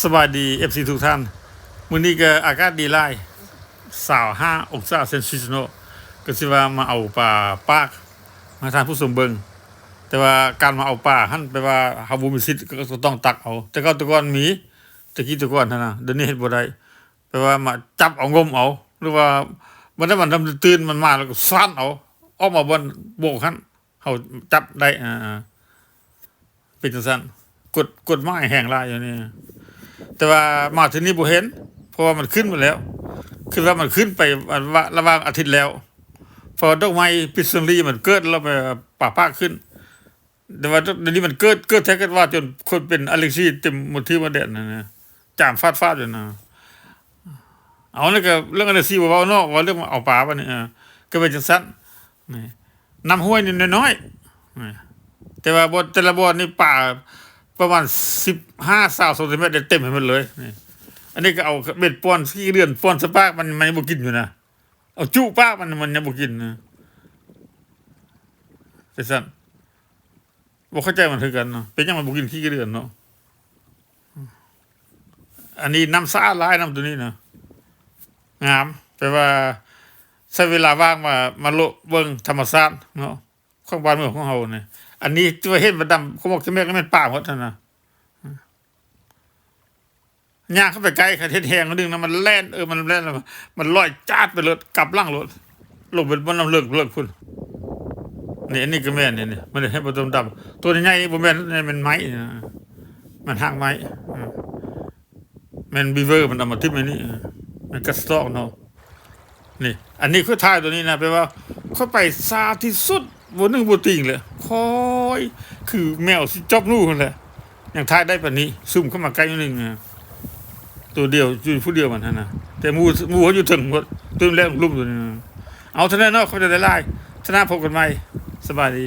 สวัสดีเอฟซีทุกท่านมื้อนี้ก็อากาศดีหลายสาวห้าองศาเซนซิโนก็สิว่ามาเอาปลาปาก มาทานผู้ชมเบิงแต่ว่าการมาเอาปลาหั่นแปลว่าเฮาบ่มีสิทธิ์ก็ต้องตักเอา แต่ก็ตะก่อนมีตะกี้ตะก่อนนั่นน่ะเดี๋ยวนี้เฮ็ดบ่ได้แปลว่ามาจับเอางมเอา หรือว่ามันได้มันทำตื่นมันมาแล้วก็ซ่านเอาออกมาบนโบกหั่นเฮาจับได้อ่าเป็นจังซั่นกดกดไม้แห้งลายอยู่นี่ แต่ว่ามาที่นี่บ่เห็น เพราะว่ามันขึ้นมาแล้ว คือว่ามันขึ้นไประหว่างอาทิตย์แล้ว พอดอกไม้พิษณุรีมันเกิดแล้วไปป่าปาขึ้น แต่ว่าเดี๋ยวนี้มันเกิดเกิดแท้กันว่าจนคนเป็นอเล็กซี่เต็มหมดที่มาเด่นนะนะจามฟาดฟาดอยู่นะเอาแล้วก็เรื่องอเล็กซี่ว่าเอานอกว่าเรื่องเอาป่าปะเนี่ยเออก็เป็นจังสั้นนี่น้ำห้วยนี่น้อยๆแต่ว่าบนแต่ละบอนนี่ป่า ประมาณสิบห้าสาวเซนติเมตรเต็มให้มันเลยนี่อันนี้ก็เอาเบ็ดป้อนขี้เดือนป้อนสปากมันมันยังบกินอยู่นะเอาจุปากมันมันยังบกินนะเป็นสั่นบ่เข้าใจมันคือกันเนาะเป็นยังมันบกินขี้เดือนเนาะอันนี้น้ำสะอาดหลายน้ำตัวนี้นะงามแปลว่าใช้เวลาว่างมามาโลเบิ่งธรรมชาติเนาะของบ้านเมืองของเฮาเนี่ย อันนี้ตัวเห็นมันดำเขาบอกจะแม่ก็เป็นป่าหมดนั่นนะย่างเข้าไปใกล้ขัดเทศแหงนึงนะมันแล่นเออมันแล่นมันลอยจาดไปเลยกลับล่างรถลงเป็นบนน้ำเลิกเลิกพุ่นนี่อันนี้ก็แม่นนี่นี่มันให้ประตูดำตัวใหญ่บ่แม่นนี่มันไม้มันห่างไม้มแมันบีเวอร์มันเอามาทิ่มไอ้นี่มันกระสตอกเนาะนี่ อันนี้คือท้ายตัวนี้นะแปลว่า เข้าไปซาที่สุดบนหนึ่งบนติ่งเลย คอย คือแมวสิจอบนู่นเลยอย่างท้ายได้ปานนี้ ซุ่มเข้ามาใกล้นิดนึงนะตัวเดียวอยู่ผู้เดียวมันท่านนะแต่มูมูเขาอยู่ถึงหมดตัวแรกลุ่มตัวนี้เอาเท่านั้นเนาะเขาจะได้ไล่ชนะพบกันใหม่สบายดี